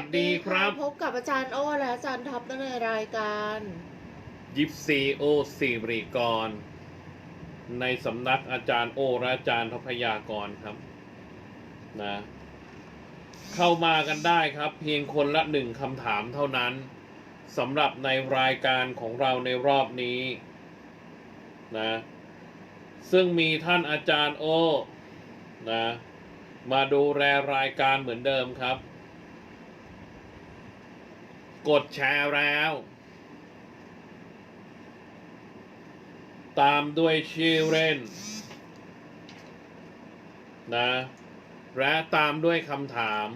สดีครับ พบกับอาจารย์โอ้และอาจารย์ท็อปในรายการยิปซีโอสิริกร ในสำนักอาจารย์โอและอาจารย์ทพยากรครับนะเข้ามากันได้ครับ เพียงคนละหนึ่งคำถามเท่านั้นสำหรับในรายการของเราในรอบนี้นะซึ่งมีท่านอาจารย์โอนะมาดูแลรายการเหมือนเดิมครับ กดแชร์แล้ว ตามด้วยชื่อเล่นนะ และตามด้วยคำถาม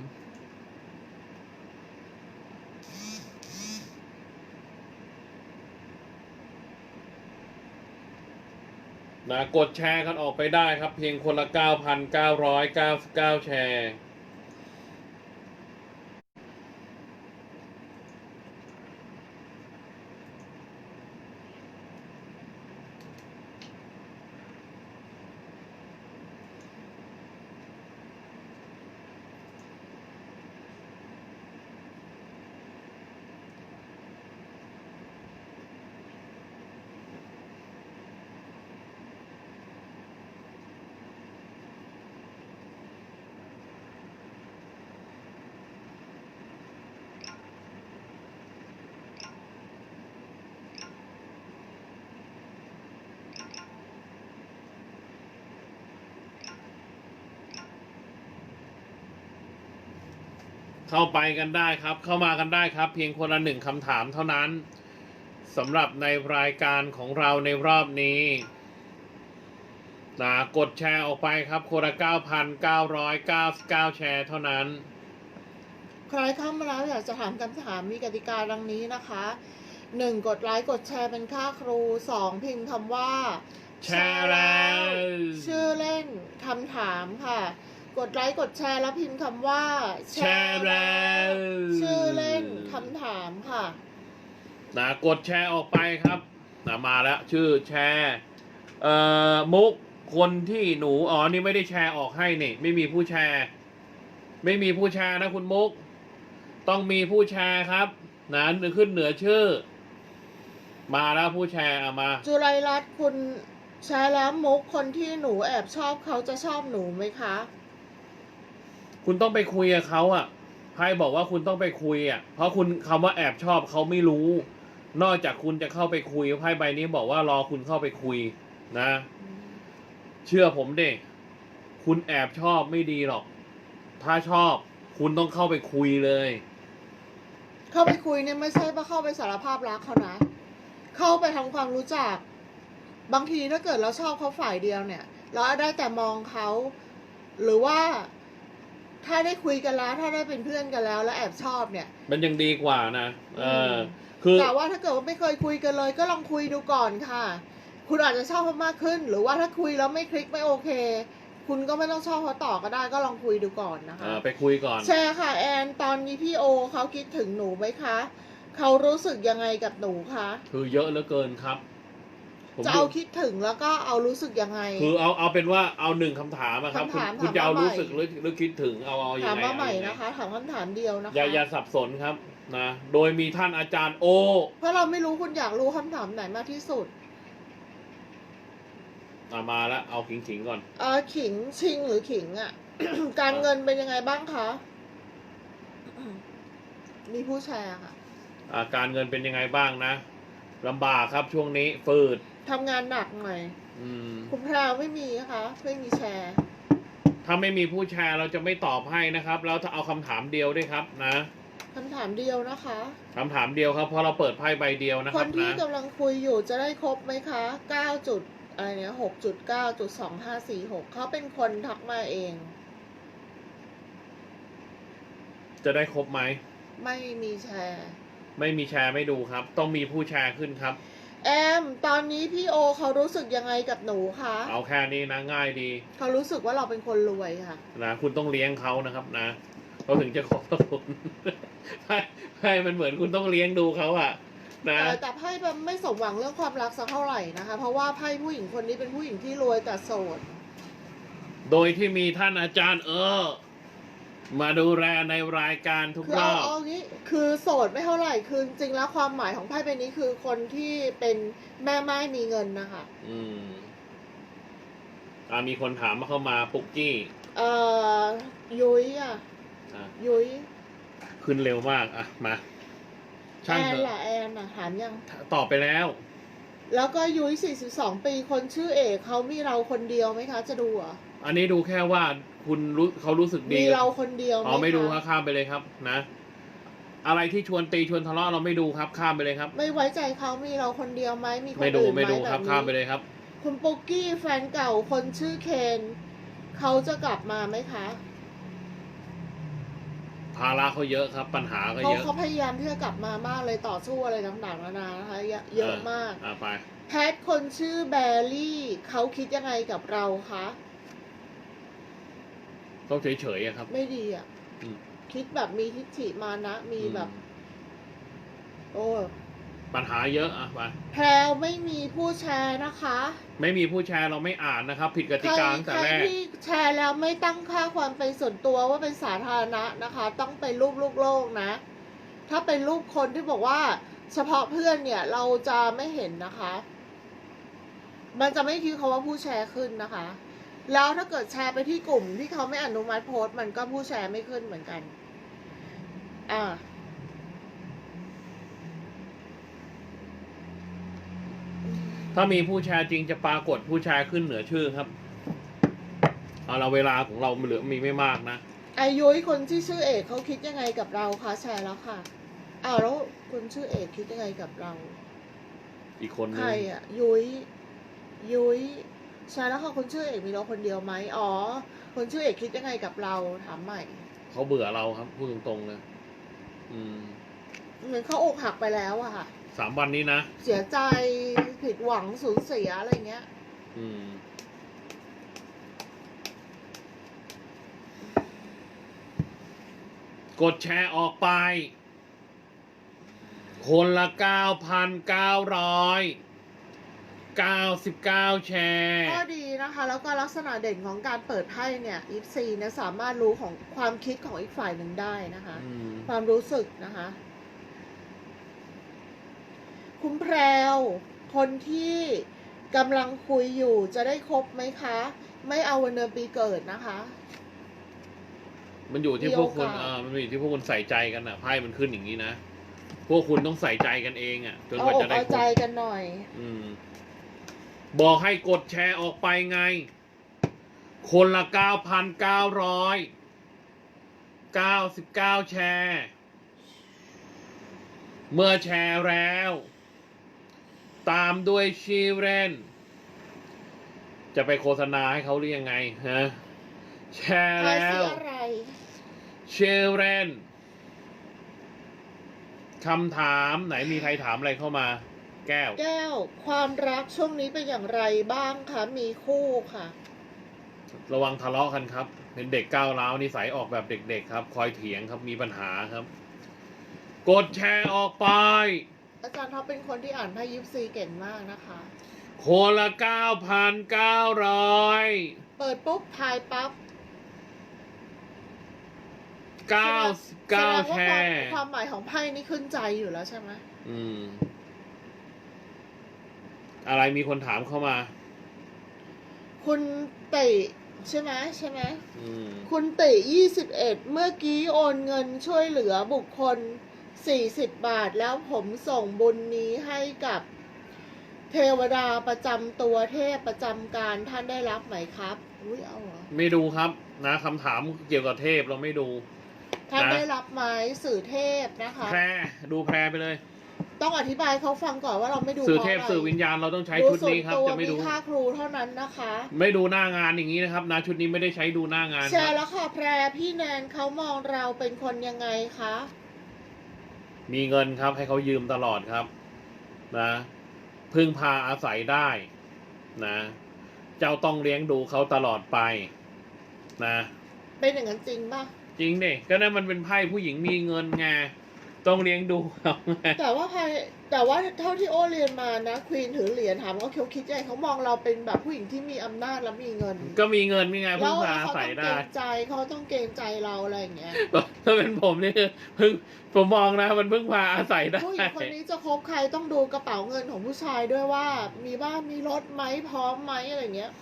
นะ กดแชร์กันออกไปได้ครับ เพียงคนละ 9,999 แชร์ เข้าไปกันได้ครับ เข้ามากันได้ครับ เพียงคนละหนึ่งคำถามเท่านั้นสำหรับในรายการของเราในรอบนี้นะกดแชร์ออกไปครับคนละ 9,999 แชร์เท่านั้น ใครเข้ามาแล้วอยากจะถามคำถามมีกติกาดังนี้นะคะหนึ่งกดไลค์กดแชร์เป็นค่าครูสองพิมพ์คำว่า แชร์แล้ว ชื่อเล่นคำถามค่ะ กดไลค์กดแชร์แล้วพิมพ์คำว่า แชร์แล้วชื่อเล่นคำถามค่ะนะกดแชร์ออกไปครับนะมาแล้วชื่อแชร์เอ่อมุกคนที่หนูอ๋อนี่ไม่ได้แชร์ออกให้นี่ ไม่มีผู้แชร์ ไม่มีผู้แชร์นะคุณมุก ต้องมีผู้แชร์ครับนะขึ้นเหนือชื่อ มาแล้วผู้แชร์เอามา จุไรรัตน์คุณใช้แล้วมุกคนที่หนูแอบชอบเขาจะชอบหนูไหมคะ คุณต้องไปคุยกับเขาอะไพ่บอกว่าคุณต้องไปคุยอะ เพราะคุณคำว่าแอบชอบเขาไม่รู้ นอกจากคุณจะเข้าไปคุยไพ่ใบนี้บอกว่ารอคุณเข้าไปคุยนะ เชื่อผมเด็กคุณแอบชอบไม่ดีหรอก ถ้าชอบคุณต้องเข้าไปคุยเลย เข้าไปคุยเนี่ยไม่ใช่ว่าเข้าไปสารภาพรักเขานะ เข้าไปทำความรู้จัก บางทีถ้าเกิดเราชอบเขาฝ่ายเดียวเนี่ย เราได้แต่มองเขา หรือว่า ถ้าได้คุยกันแล้ว ถ้าได้เป็นเพื่อนกันแล้ว แล้วแอบชอบเนี่ย มันยังดีกว่านะเออมคือแต่ว่าถ้าเกิดว่าไม่เคยคุยกันเลย ก็ลองคุยดูก่อนค่ะ คุณอาจจะชอบเขามากขึ้น หรือว่าถ้าคุยแล้วไม่คลิกไม่โอเค คุณก็ไม่ต้องชอบเขาต่อก็ได้ ก็ลองคุยดูก่อนนะเอคะอไปคุยก่อน แชร์ค่ะแอนตอนนี้พี่โอเขาคิดถึงหนูไหมคะเขารู้สึกยังไงกับหนูคะ คือเยอะเหลือเกินครับ ผมจะดูเอาคิดถึงแล้วก็เอารู้สึกยังไง คือเอาเอาเป็นว่าเอาหนึ่งคำถามอะครับคุณคำถามคุณจะเอาถามมารู้ใหม่สึกหรือหรือคิดถึงเอาเอายัถามงไงมาใหม่เอายังไงนะคะ ถามคำถามเดียวนะคะอย่าอย่าสับสนครับนะโดยมีท่านอาจารย์โอ เพราะเราไม่รู้คุณอยากรู้คำถามไหนมากที่สุด อะมาแล้วเอาขิงขิงๆก่อน เออขิงชิงหรือขิงอะการเงินเป็นยังไงบ้างคะ มีผู้แชร์ค่ะ อาการเงินเป็นยังไงบ้างนะลำบากครับช่วงนี้ฟืด ทำงานหนักหน่อย อืม คุณแพรวไม่มีนะคะ ไม่มีแชร์ ถ้าไม่มีผู้แชร์เราจะไม่ตอบให้นะครับ แล้วถ้าเอาคำถามเดียวด้วยครับนะคำถามเดียวนะคะ คำถามเดียวครับเพราะเราเปิดไพ่ใบเดียวนะคครันบที่นะ กำลังคุยอยู่จะได้ครบไหมคะเก้าจุดอะไรเนี่ยหกจุดเก้าจุดสองห้าสี่หกเขาเป็นคนทักมาเอง จะได้ครบไหม ไม่มีแชร์ ไม่มีแชร์ไม่ดูครับ ต้องมีผู้แชร์ขึ้นครับ แอม ตอนนี้พี่โอเขารู้สึกยังไงกับหนูคะเอาแค่นี้นะง่ายดีเขารู้สึกว่าเราเป็นคนรวยค่ะ นะคุณต้องเลี้ยงเขานะครับนะเขาถึงจะขอบคุณไพ่ไพ่มันเหมือนคุณต้องเลี้ยงดูเขาอะนะแต่แต่ไพ่แบบไม่สมหวังเรื่องความรักสักเท่าไหร่นะคะ เพราะว่าไพ่ผู้หญิงคนนี้เป็นผู้หญิงที่รวยแต่โสด โดยที่มีท่านอาจารย์ เออ มาดูแลในรายการทุกคือรเอาอบเอางี้คือโสดไม่เท่าไหร่คือจริงๆแล้วความหมายของไพ่ใบนี้คือคนที่เป็นแม่ไม้มีเงินนะคะอืมอ่ามีคนถามมาเข้ามาปุกกี้ เอ่อยุ้ยอะอะ ยุ้ยขึ้นเร็วมากอะมาแอช่างนเถอะล่ะแอนอะถามยัง ตอบไปแล้ว แล้วก็ยุ้ย42 ปีคนชื่อเอกเขามีเราคนเดียวไหมคะ จะดูเหรอะอันนี้ดูแค่ว่า คุณรู้เขารู้สึกดีมีเราคนเดียวไหมอ๋อไม่ดูครับคะข้ามไปเลยครับ นะ อะไรที่ชวนตีชวนทะเลาะเราไม่ดูครับ ข้ามไปเลยครับ ไม่ไว้ใจเขามีเราคนเดียวไหมมีคนไม่ดูอื่นไหมไม่ดูแบครับบข้ามไปนี้เลยครับ คุณปุ๊กกี้แฟนเก่าคนชื่อเคนเขาจะกลับมาไหมคะภาระเขาเยอะครับ ปัญหาก็เขาเยอะเขาพยายามที่จะกลับมามากเลยต่อสู้อะไรต่างๆนานานะคะเยอะเยอะมาก อ่าไป แพทคนชื่อแบร์รี่เขาคิดยังไงกับเราคะ ต้องเฉยๆอะครับ ไม่ดีอะ อืม คิดแบบมีทิฏฐิมานะ มีแบบอืมโอ้ปัญหาเยอะอะไปแพรวไม่มีผู้แชร์นะคะไม่มีผู้แชร์เราไม่อ่านนะครับ ผิดกติใครกาตั้งแต่ใครแรก ที่แชร์แล้วไม่ตั้งค่าความเป็นส่วนตัวว่าเป็นสาธารณะนะคะ ต้องเป็นรูปลูกโลกนะ ถ้าเป็นรูปคนที่บอกว่า เฉพาะเพื่อนเนี่ย เราจะไม่เห็นนะคะ มันจะไม่คิดเขาว่าผู้แชร์ขึ้นนะคะ แล้วถ้าเกิดแชร์ไปที่กลุ่มที่เขาไม่อนุมัติโพสต์มันก็ผู้แชร์ไม่ขึ้นเหมือนกัน อ่า ถ้ามีผู้แชร์จริงจะปรากฏผู้แชร์ขึ้นเหนือชื่อครับ เอาเราเวลาของเราเหลือมีไม่มากนะอายุยคนที่ชื่อเอกเขาคิดยังไงกับเราคะแชร์แล้วค่ะอ้าวแล้วคนชื่อเอกคิดยังไงกับเรา อีกคนนึใครงอะยุ้ยยุ้ย แชร์แล้วค่ะคนชื่อเอกมีเราคนเดียวไหมอ๋อ คนชื่อเอกคิดยังไงกับเราถามใหม่เขาเบื่อเราครับพูดตรงๆเลยอืมเหมือนเขาอกหักไปแล้วอะค่ะ สามวันนี้นะเสียใจผิดหวังสูญเสียอะไรเงี้ย อืม กดแชร์ออกไป คนละเก้าพันเก้าร้อย เก้าสิบเก้าแชร์ ก็ดีนะคะ แล้วก็ลักษณะเด่นของการเปิดไพ่เนี่ยอีฟซีเนี่ยสามารถรู้ของความคิดของอีกฝ่ายหนึ่งได้นะคะ อืม ความรู้สึกนะคะ คุณแพรว คนที่กำลังคุยอยู่จะได้คบไหมคะ ไม่เอาวันเดือนปีเกิดนะคะ มันอยู่ที่มีพวกคุณโอกาสอ่ามันอยู่ที่พวกคุณใส่ใจกันอะ ไพ่มันขึ้นอย่างนี้นะ พวกคุณต้องใส่ใจกันเองอะ จนเอากว่าอกจะได้เอาคใจบกันหน่อย อืม บอกให้กดแชร์ออกไปไง คนละเก้าพันเก้าร้อยเก้าสิบเก้าแชร์ เมื่อแชร์แล้ว ตามด้วยชีเรนจะไปโฆษณาให้เขาหรือยังไงฮะแชร์แล้วอะไรเชเรนคำถามไหนมีใครถามอะไรเข้ามา แก้ว แก้ว ความรักช่วงนี้เป็นอย่างไรบ้างคะมีคู่ค่ะ ระวังทะเลาะกันครับ เป็นเด็กก้าวร้าวนิสัยออกแบบเด็ก ๆ ครับ คอยเถียงครับมีปัญหาครับ กดแชร์ออกไป อาจารย์ท็อปเป็นคนที่อ่านไพ่ยิปซีเก่งมากนะคะ คนละเก้าพันเก้าร้อยเปิดปุ๊บทายปั๊บเก้าเก้าแสแชดงว่าความร์ความหมายของไพ่นี่ขึ้นใจอยู่แล้วใช่ไหม อืม อะไรมีคนถามเข้ามา คุณติใช่ไหมใช่ไหมอืมคุณติยี่สิบเอ็ดเมื่อกี้โอนเงินช่วยเหลือบุคคลสี่สิบบาทแล้วผมส่งบุญนี้ให้กับ เทวดาประจำตัวเทพประจำการท่านได้รับไหมครับ อุ้ยเอาเหรอ ไม่ดูครับ นะคำถามเกี่ยวกับเทพเราไม่ดู ท่านนะ ได้รับไหมสื่อเทพนะคะ แพรดูแพรไปเลย ต้องอธิบายเขาฟังก่อนว่าเราไม่ดูสื่อเทพพราะะไรสื่อวิญญาณเราต้องใช้ชุดนี้ครับส่วนตัวจะไม่ดูมีค่าครูเท่านั้นนะคะ ไม่ดูหน้างานอย่างนี้นะครับนะชุดนี้ไม่ได้ใช้ดูหน้างานแชครัร์บแล้วค่ะแพรพี่แนนเขามองเราเป็นคนยังไงคะมีเงินครับให้เขายืมตลอดครับนะพึ่งพาอาศัยได้นะ เจ้าต้องเลี้ยงดูเขาตลอดไปนะ เป็นอย่างนั้นจริงป่ะจริงดิก็นั่นมันเป็นไพ่ผู้หญิงมีเงินไง ต้องเลี้ยงดูเขาไงแต่ว่าภายแต่ว่าเท่าที่โอเรียนมานะควีนถือเหรียญถามว่าเขาคิดยังไงเขามองเราเป็นแบบผู้หญิงที่มีอำนาจและมีเงินก็มีเงินมีไงแล้พึ่งวพาเขาใส่ต้องเกรได้งใจเขาต้องเกรงใจเราอะไรอย่างเงี้ยถ้าเป็นผมนี่คือพึ่งผมมองนะมันพึ่งพาอาศัยได้ผู้หญิงคนนี้จะคบใครต้องดูกระเป๋าเงินของผู้ชายด้วยว่า มีบ้านมีรถไหมพร้อมไหมอะไรเงี้ย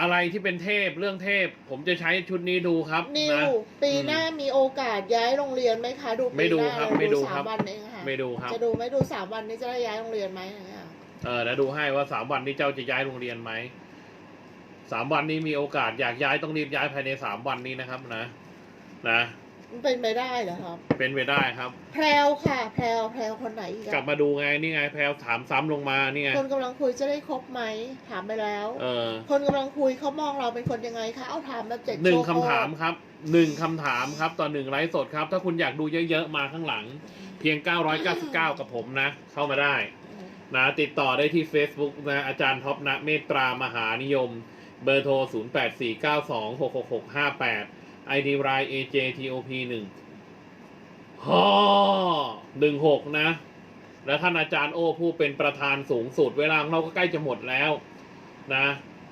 อะไรที่เป็นเทพเรื่องเทพ ผมจะใช้ชุดนี้ดูครับนิวนะ ปีหน้ามีโอกาสย้ายโรงเรียนไหมคะ ดูไม่ปีดูหน้าครับเลยไม่ดูสาครัมบวันเองค่ะไม่ดูครับ จะดูไหม่ดูสามวันนี้จะได้ย้ายโรงเรียนไหมอะไรเงี้ยเออแล้วดูให้ว่าสามวันนี้เจ้าจะย้ายโรงเรียนไหมสามวันนี้มีโอกาสอยากย้ายต้องรีบย้ายภายในสามวันนี้นะครับนะ นะ มันเป็นไปได้เหรอครับ เป็นไปได้ครับ แพรวค่ะ แพรวแพรวคนไหนอีกอะกลับมาดูไงนี่ไงแพลวถามซ้ำลงมานี่ไงคนกำลังคุยจะได้คบไหมถามไปแล้ว เออคนกำลังคุยเขามองเราเป็นคนยังไงคะเอาถามแบบเจ็ดหนึ่งโชคำว์ถามครับหนึ่งคำถามครับต่อหนึ่งไลฟ์สดครับ ถ้าคุณอยากดูเยอะๆ มาข้างหลัง เพียง 999 กับผมนะ เข้ามาได้ นะติดต่อได้ที่ Facebook นะอาจารย์ท็อปนะเมตตามหานิยม เบอร์โทร 0849266658 ID r i AJTOP 1ฮ่อ16นะ และท่านอาจารย์โอผู้เป็นประธานสูงสุด เวลาของเราก็ใกล้จะหมดแล้วนะ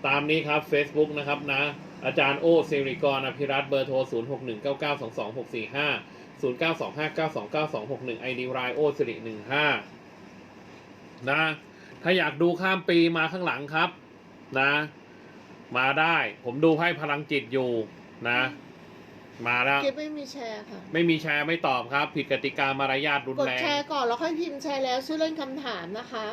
ตามนี้ครับ Facebook นะครับนะ อาจารย์โอสิริกรอภิรัตเบอร์โทร 0619922645 0925929261 ID r i โอสิริ15 นะ ถ้าอยากดูข้ามปีมาข้างหลังครับนะ มาได้ ผมดูให้พลังจิตอยู่นะ มาแล้วกิ๊บไม่มีแชร์ค่ะ ไม่มีแชร์ไม่ตอบครับ ผิดกติกามารยาทรุนกดแรง แชร์ก่อนแล้วค่อยพิมพ์แชร์แล้วชื่อเล่นคำถามนะคะ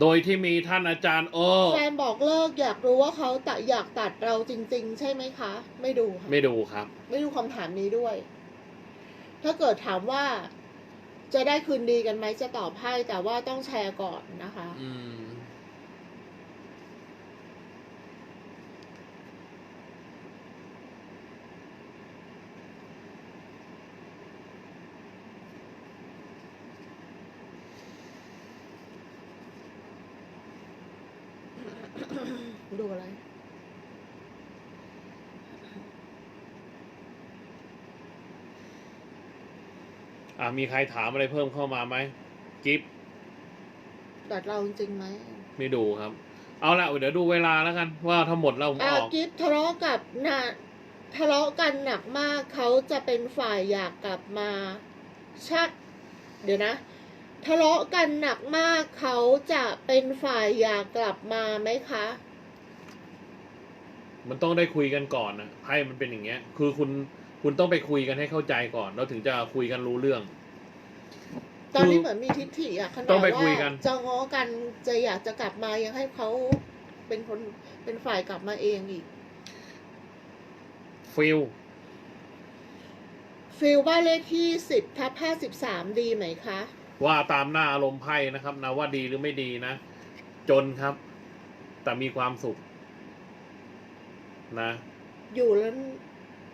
โดยที่มีท่านอาจารย์โอแฟนบอกเลิกอยากรู้ว่าเขาตัดอยากตัดเราจริง ๆ ใช่ไหมคะ ไม่ดูค่ะ ไม่ดูครับ ไม่ดูคำถามนี้ด้วย ถ้าเกิดถามว่า จะได้คืนดีกันไหมจะตอบให้แต่ว่าต้องแชร์ก่อนนะคะ อืม ดูอะไร อ่ามีใครถามอะไรเพิ่มเข้ามาไหมกิฟตัดเราจริงๆไหมไม่ดูครับ เอาละเดี๋ยวดูเวลาแล้วกัน ว่าทั้งหมดเราผมอ่าออก กิฟทะเลาะกับนะทะเลาะกันหนักมากเขาจะเป็นฝ่ายอยากกลับมาชัก เดี๋ยวนะ ทะเลาะกันหนักมากเขาจะเป็นฝ่ายอยากกลับมาไหมคะ มันต้องได้คุยกันก่อนนะไพ่มันเป็นอย่างเงี้ย คือคุณคุณต้องไปคุยกันให้เข้าใจก่อน แล้วถึงจะคุยกันรู้เรื่อง ตอนนี้คือเหมือนมีทิฏฐิอะขนาดต้องไปคุยว่ากันจะง้อกันจะอยากจะกลับมายังให้เขาเป็นคนเป็นฝ่ายกลับมาเองอีกฟิลฟิลบ้านเลขที่สิบทับห้าสิบสามดีไหมคะ ว่าตามหน้าอารมณ์ไพ่นะครับนะว่าดีหรือไม่ดีนะ จนครับ แต่มีความสุข นะ อยู่แล้ว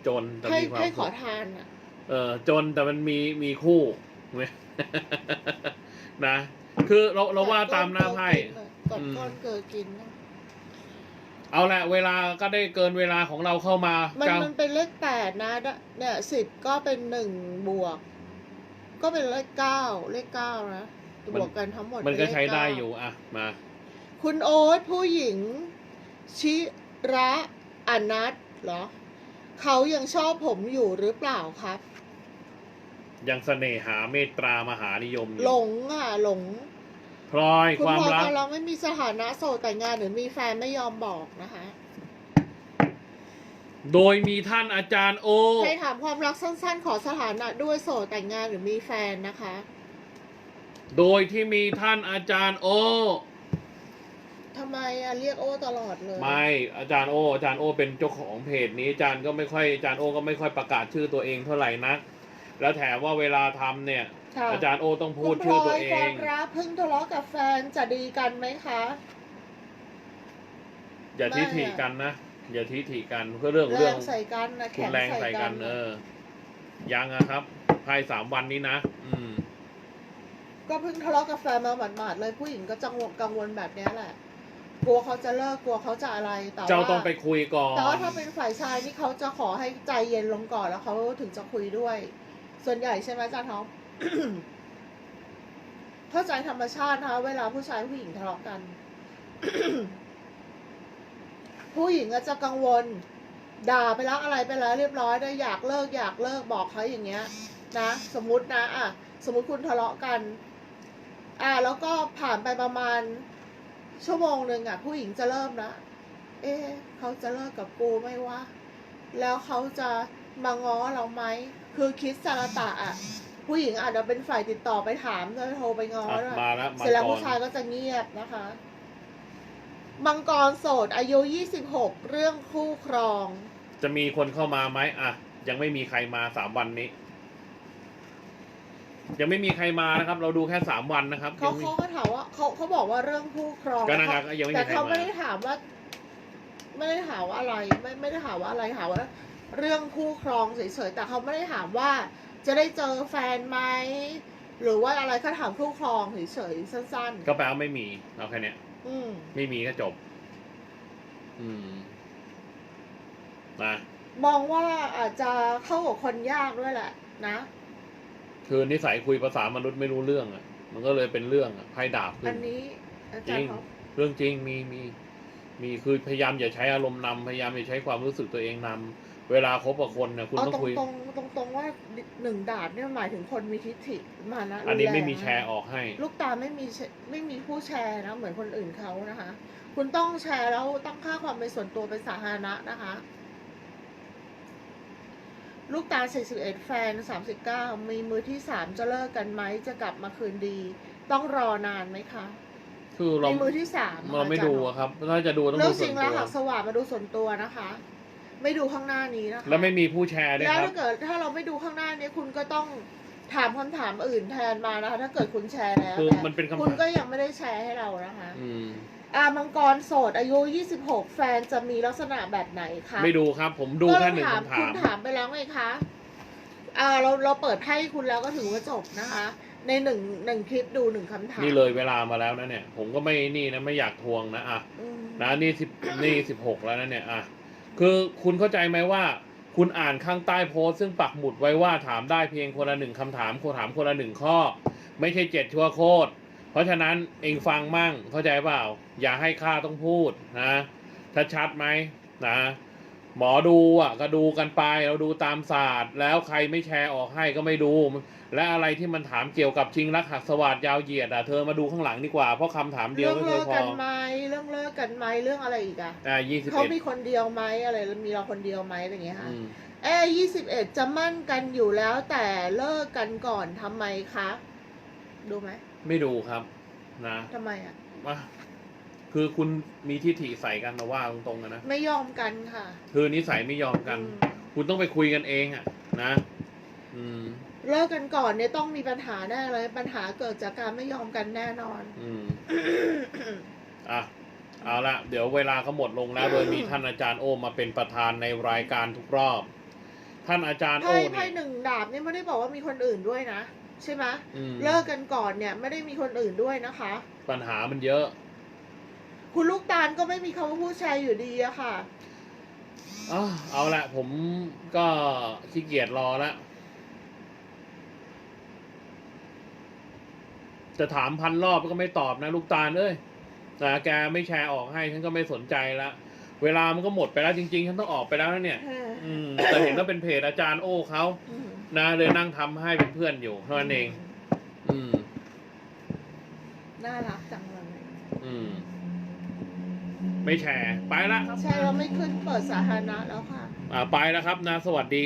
จนแต่ให้มีความให้ขสุอขทานอะเออจนแต่มันมีมีคู่เนี่ยนะคือเราเราว่าตามหน้าไพ่กัดอืมก้อนเกิดกินนะเอาละเวลาก็ได้เกินเวลาของเราเข้ามามันเก้ามันเป็นเลขแปดนะ เนี่ยสิบก็เป็นหนึ่งบวก ก็เป็นเลขเก้าเลขเก้านะบวกกันทั้งหมดมันก็เป็เลขใช้ได้เก้าอยู่อะมา คุณโอ๊ตผู้หญิง ชิระ อนัทเหรอ เขายังชอบผมอยู่หรือเปล่าครับ ยังเสน่หาเมตตามหานิยมอยู่หลงอะหลงพลอยคุณความพลอยรักพอเราไม่มีสถานะโสดแต่งงานหรือมีแฟนไม่ยอมบอกนะคะ โดยมีท่านอาจารย์โอ ใครถามความรักสั้นๆ ขอสถานะด้วยโสดแต่งงานหรือมีแฟนนะคะ โดยที่มีท่านอาจารย์โอ ทำไมอะเรียกโอตลอดเลย ไม่อาจารย์โอ อาจารย์โอ เป็นเจ้าของเพจนี้อาจารย์ก็ไม่ค่อยอาจารย์โอก็ไม่ค่อยประกาศชื่อตัวเองเท่าไหร่นัก แล้วแถมว่าเวลาทำเนี่ย ค่ะ อาจารย์โอต้องพูดคุณชื่อตัวพลเอยควางมรักเพิ่งทะเลาะกับแฟนจะดีกันไหมคะ อย่าทิฐิกันนะ อย่าทิฐิกันเพื่อเรื่องแรเรื่องงใส่กันนะคุแข็ณงแรงใส่ใส่กักันนเออยังอะครับภายสามวันนี้นะ อืม ก็เพิ่งทะเลาะกับแฟนมาหมาดๆเลยผู้หญิงก็จังวลกังวลแบบเนี้ยแหละ กลัวเขาจะเลิกกลัวเขาจะอะไรแต่เจ้าว่าต้องไปคุยก่อนแต่ว่าถ้าเป็นฝ่ายชายนี่เขาจะขอให้ใจเย็นลงก่อนแล้วเขาถึงจะคุยด้วย ส่วนใหญ่ใช่ไหมอาจารย์ท็อป เข้าใจธรรมชาตินะคะเวลาผู้ชายผู้หญิงทะเลาะกัน ผู้หญิงก็จะกังวล ด่าไปแล้วอะไรไปแล้วเรียบร้อยได้อยากเลิกอยากเลิกบอกเขาอย่างเงี้ย นะสมมุตินะ อะ สมมุติคุณทะเลาะกัน อะแล้วก็ผ่านไปประมาณ ชั่วโมงหนึ่งอะผู้หญิงจะเริ่มละเอ๊ะเขาจะเลิกกับกูไหมวะ แล้วเขาจะมาง้อเราไหม คือคิดสารตะอะผู้หญิงอาจจะเป็นฝ่ายติดต่อไปถามจะโทรไปง้ออะด้วยมาแล้วมาเสร็จแล้วก่อผู้นชายก็จะเงียบนะคะมังกรโสดอายุ26เรื่องคู่ครอง จะมีคนเข้ามาไหมอะ ยังไม่มีใครมาสามวันนี้ ยังไม่มีใครมานะครับ เราดูแค่สามวันนะครับเขายังไม่ เขาก็ถามว่าเขาเขาบอกว่าเรื่องคู่ครองก็นั่นไงเขาก็ยังไม่มีแต่ใครเขามา ไม่ได้ถามว่า ไม่ได้ถามว่าอะไร ไม่ไม่ได้ถามว่าอะไรถามว่าเรื่องคู่ครองเฉยๆแต่เขาไม่ได้ถามว่า จะได้เจอแฟนไหมหรือว่าอะไรเขาถามคู่ครองเฉยๆสั้นก็แปลว่าไม่มีเอาแค่เนี้ย ๆอืมไม่มีก็จบ อืมนะมองว่าอาจจะเข้ากับคนยากด้วยแหละ นะ คือนิสัยคุยภาษามนุษย์ไม่รู้เรื่องอะ มันก็เลยเป็นเรื่องอะไพ่ดาบขึ้อันนนี้อาจจารริงย์เขาเรื่องจริงมีมีมีคือพยายามอย่าใช้อารมณ์นำพยายามอย่าใช้ความรู้สึกตัวเองนำเวลาคบกับคนเนี่ยคุณเอาต้องตรงคุย ตรงตรงตรงๆว่าหนึ่งดาบเนี่ยหมายถึงคนมีทิฏฐิมานะอันนี้รุแรงไม่มีนะแชร์ออกให้ ลูกตาไม่มีแชไม่มีผู้แชร์นะเหมือนคนอื่นเขานะคะ คุณต้องแชร์แล้วตั้งค่าความเป็นส่วนตัวเป็นสาธารณะนะคะ ลูกตา 41 แฟน 39 มีมือที่ 3 จะเลิกกันไหม จะกลับมาคืนดี ต้องรอนานไหมคะ คือเรามีมือที่3เราไม่ดูอะครับ ถ้าจะดูต้องเรื่ดูองจส่ริวนงตัแล้ววหักสว่างมาดูส่วนตัวนะคะ ไม่ดูข้างหน้านี้นะคะ แล้วไม่มีผู้แชร์ด้วยแล้วครับ ถ้าเกิดถ้าเราไม่ดูข้างหน้านี้คุณก็ต้องถามคำถามอื่นแทนมานะคะ ถ้าเกิดคุณแชร์แล้วคือแต่มันเป็นคำถาม คุณก็ยังไม่ได้แชร์ให้เรานะคะ อืม อามังกรโสดอายุ 26 แฟนจะมีลักษณะแบบไหนคะไม่ดูครับ ผมดูก็แค่หนึ่งถามคำถาคุณมถามไปแล้วไงคะอ่าเราเราเปิดไพ่คุณแล้วก็ถือว่าจบนะคะ ในหนึ่งหนึ่งคลิปดูหนึ่งคำถามนี่เลยเวลามาแล้วนะเนี่ย ผมก็ไม่นี่นะไม่อยากทวงนะอะอืมนะนี่สิบนี่สิบหกแล้วนะเนี่ยอะคือคุณเข้าใจไหมว่า คุณอ่านข้างใต้โพสต์ซึ่งปักหมุดไว้ว่าถามได้เพียงคนละหนึ่งคำถามคนถามคนละหนึ่งข้อ ไม่ใช่เจ็ดชัวโคตร เพราะฉะนั้นเองฟังมั่งเข้าใจเปล่า อย่าให้ข้าต้องพูดนะถ้าชัดไหมนะหมอดูอะก็ดูกันไปเราดูตามศาสตร์ แล้วใครไม่แชร์ออกให้ก็ไม่ดู และอะไรที่มันถามเกี่ยวกับชิงรักหักสวัสดยาวเหยียดอะเธอมาดูข้างหลังดีกว่าเพราะคำถามเดียวเรื่องไม่เคเลิยกพอกันไหมเรื่องเลิกกันไหมเรื่องอะไรอีกอะอ่ายี่สิบเขาเอ็ดมีคนเดียวไหมอะไรมีเราคนเดียวไหมอะไรอย่างเงี้ยค่ะอืมเอ้ยี่สิบเอ็ดจะมั่นกันอยู่แล้วแต่เลิกกันก่อนทำไมคะ ดูไหมไม่ดูครับ นะทำไมอะว่าคือคุณมีทิฐิใส่กันนะว่าตรงๆอะนะไม่ยอมกันค่ะ คือนิสัยไม่ยอมกัน อืม คุณต้องไปคุยกันเองอะนะ อืม เลิกกันก่อนเนี่ยต้องมีปัญหาแน่เลยปัญหาเกิดจากการไม่ยอมกันแน่นอน อืม อะเอาละเดี๋ยวเวลาเขาหมดลงแล้ว โดยมีท่านอาจารย์โอมาเป็นประธานในรายการทุกรอบ ท่านอาจารย์โอไพ่ไพ่เนี่ยหนึ่งดาบเนี่ยไม่ได้บอกว่ามีคนอื่นด้วยนะ ใช่ไหมอืมเลิกกันก่อนเนี่ย ไม่ได้มีคนอื่นด้วยนะคะ ปัญหามันเยอะ คุณลูกตาลก็ไม่มีคำว่าผู้ชายอยู่ดีอะค่ะอ๋อเอาละผมก็ขี้เกียจรอละจะถามพันรอบก็ไม่ตอบนะลูกตาลเอ้ยนะแกไม่แชร์ออกให้ ฉันก็ไม่สนใจละเวลามันก็หมดไปแล้วจริง ๆ ฉันต้องออกไปแล้วนะเนี่ย อืมแต่เห็นว่าเป็นเพจอาจารย์โอ้เขา อืม นะเลยนั่งทำให้เป็นเพื่อนอยู่เท่านั้นเอง อืม น่ารักจังเลยอืม ไม่แชร์ ไปละครับใช่เราไม่ขึ้นเปิดสาธารณะแล้วค่ะ อ่า ไปแล้วครับนะ สวัสดี